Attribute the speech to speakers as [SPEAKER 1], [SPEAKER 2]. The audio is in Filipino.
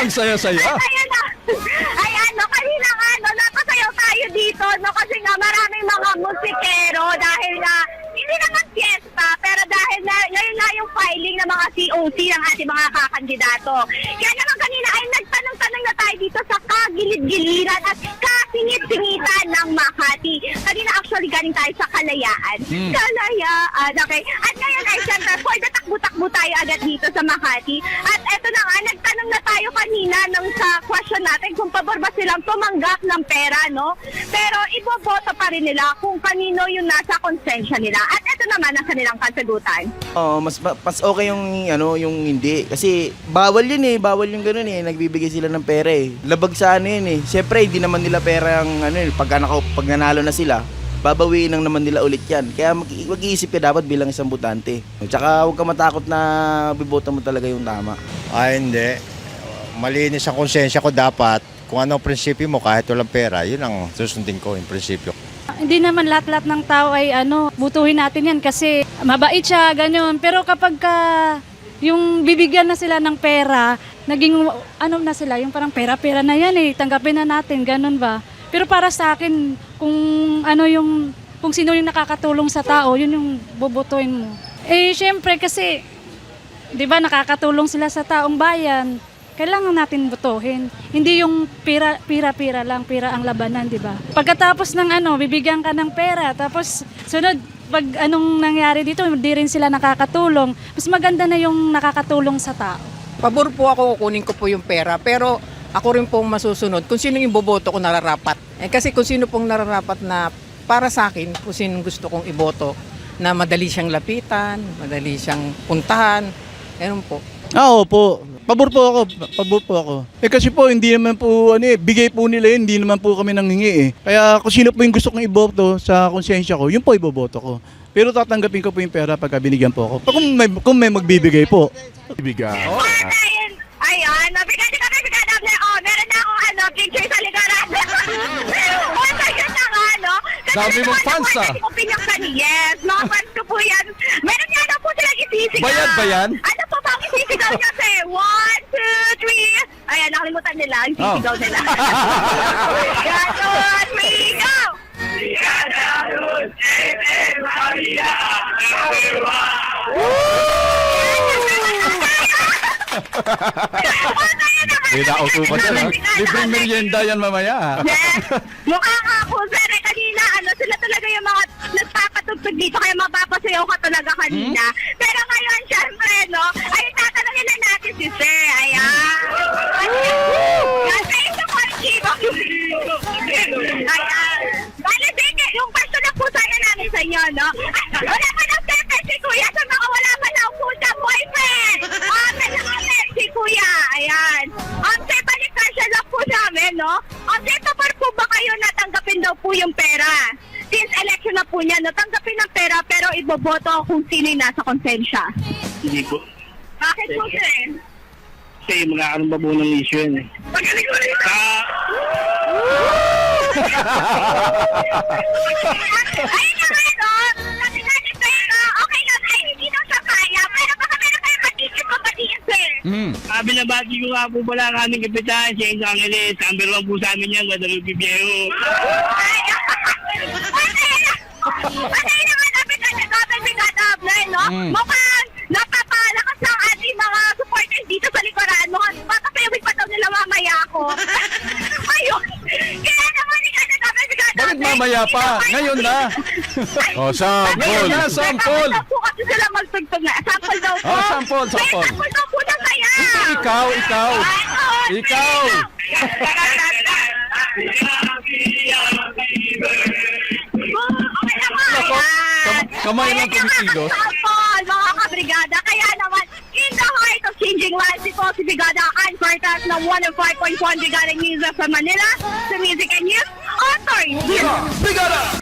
[SPEAKER 1] Ang saya-saya.
[SPEAKER 2] Ayan na. Ayan, kanina nga, no, napasayaw tayo dito, no, kasi nga maraming mga musikero dahil nga, hindi naman fiesta, pero dahil na, ngayon nga yung filing ng mga COC ng ating mga kakandidato. Kaya naman kanina ay nagtanong-tanong na tayo dito sa kagilid-giliran at kasingit-singitan ng Makati. Kanina actually galing tayo sa Kalayaan.
[SPEAKER 1] Hmm.
[SPEAKER 2] Kalayaan, okay. At ngayon ay syempre, for the takbo-takbo tayo agad dito sa Makati. At eto na nga, nagtanong na tayo kanina nung sa question natin kung pabor ba silang tumanggap ng pera, no? Pero iboboto pa rin nila kung kanino yung nasa konsensya nila. At eto naman ang kanilang kasagutan.
[SPEAKER 3] Oo, mas ma- mas okay yung ano, yung hindi kasi bawal yun eh, bawal yung ganoon eh, nagbibigay sila ng pera eh. Labag sa ano yun eh. Syempre, hindi naman nila pera ang ano, eh, pag naka, pag nanalo na sila, babawiin lang naman nila ulit yan. Kaya mag- mag-iisip ka dapat bilang isang butante. Tsaka huwag ka matakot na biboto mo talaga yung tama.
[SPEAKER 4] Ah, hindi. Malinis ang konsensya ko dapat. Kung ano ang prinsipyo mo, kahit walang pera, yun ang susundin ko, yung prinsipyo.
[SPEAKER 5] Hindi naman lahat-lahat ng tao ay ano, butuhin natin yan kasi mabait siya, ganyan. Pero kapag ka, yung bibigyan na sila ng pera, naging ano na sila, yung parang pera-pera na yan eh, tanggapin na natin, ganun ba? Pero para sa akin, kung ano yung, kung sino yung nakakatulong sa tao, yun yung bobotohin mo. Eh, syempre kasi, di ba nakakatulong sila sa taong bayan, kailangan natin botohin. Hindi yung pira, pira-pira lang, pira ang labanan, di ba? Pagkatapos ng ano, bibigyan ka ng pera, tapos sunod, pag anong nangyari dito, hindi rin sila nakakatulong. Mas maganda na yung nakakatulong sa tao.
[SPEAKER 6] Pabor po ako, kukunin ko po yung pera. Pero ako rin pong masusunod kung sino yung boboto ko nararapat. Eh, kasi kung sino pong nararapat na para sa akin, kung sino gusto kong iboto, na madali siyang lapitan, madali siyang puntahan. Ganun po.
[SPEAKER 1] Ah, opo. Pabor po ako. Pabor po ako. Eh kasi po, hindi naman po, ano eh, bigay po nila yun, hindi naman po kami nanghingi eh. Kaya kung sino po yung gusto kong iboto sa konsensya ko, yun po iboboto ko. Pero tatanggapin ko po yung pera pagka binigyan po ako. Kung may, kung may magbibigay po. Ibigay.
[SPEAKER 2] At ayun, ayun, nabigyan ka nabigyan namin. Oh, meron na akong ano, picture sa likaran. oh, so yun na nga, no? Kasi
[SPEAKER 1] Dami mong
[SPEAKER 2] ano,
[SPEAKER 1] fans, ah.
[SPEAKER 2] Yung opinion ka ni Yes, mga fans ko po yan. Meron nga na po silang isisigaw.
[SPEAKER 1] Bayad ba yan?
[SPEAKER 2] Ano po ba ang isisigaw niya, sir? One, two, three. Ayan, nakalimutan nila ang
[SPEAKER 1] Oh.
[SPEAKER 2] isisigaw nila. One, two, three, go!
[SPEAKER 1] May nauso pa dyan, ha? Libreng merienda yan mamaya, ha?
[SPEAKER 2] Yes. Mukha nga ako, sir. Eh, kanina, ano, sila talaga yung mga nagpapatugtog dito, kaya mapapasayaw ka talaga kanina. Pero ngayon, syempre, no, ay tatanungin na natin si sir. Ayan. Kasi ito ko ang kibak. Ayan. Bale, sige, yung question na po sana namin sa inyo, no? Ay, no? Tapos po ba kayo natanggapin daw po yung pera? Since election na po niya, natanggapin ng pera pero iboboto kung sino yung nasa konsensya.
[SPEAKER 7] Hindi po.
[SPEAKER 2] Bakit po, sir?
[SPEAKER 7] Kasi magkakaroon pa po ng issue yan eh. Ah,
[SPEAKER 2] Ayun na nga, no?
[SPEAKER 1] Hmm.
[SPEAKER 7] ah, binabati ko nga po pala ang aming kapitan, si Enzo Angeles. Number one po sa amin yan, Guadalupe Viejo.
[SPEAKER 2] Ay, Patay na! Patay na nga namin kasi natin si God Abner, no?
[SPEAKER 1] Mm.
[SPEAKER 2] Mukhang napapalakas ang ating mga supporters dito sa likuran. Mukhang papapayawin pa daw nila mamaya ako. Ayun! Kaya naman ni God Abner si God
[SPEAKER 1] Bakit mamaya pa?
[SPEAKER 2] na
[SPEAKER 1] Ngayon na.
[SPEAKER 8] Oh, sample.
[SPEAKER 1] Ngayon na, sample.
[SPEAKER 2] Sample! po kasi sila magtugtog na. Sample daw po.
[SPEAKER 1] Oh, sample, sample.
[SPEAKER 2] sample daw po na saya.
[SPEAKER 1] Hindi, ikaw, ikaw. Ikaw. Nako, kam- kamay lang kumikilos.
[SPEAKER 2] sample, mga kabrigada. Kaya naman, in the heart of changing lives, ito si Brigada Ann Cortez ng 105.1 Brigada News sa Manila, sa Music and News Authority.
[SPEAKER 1] Brigada!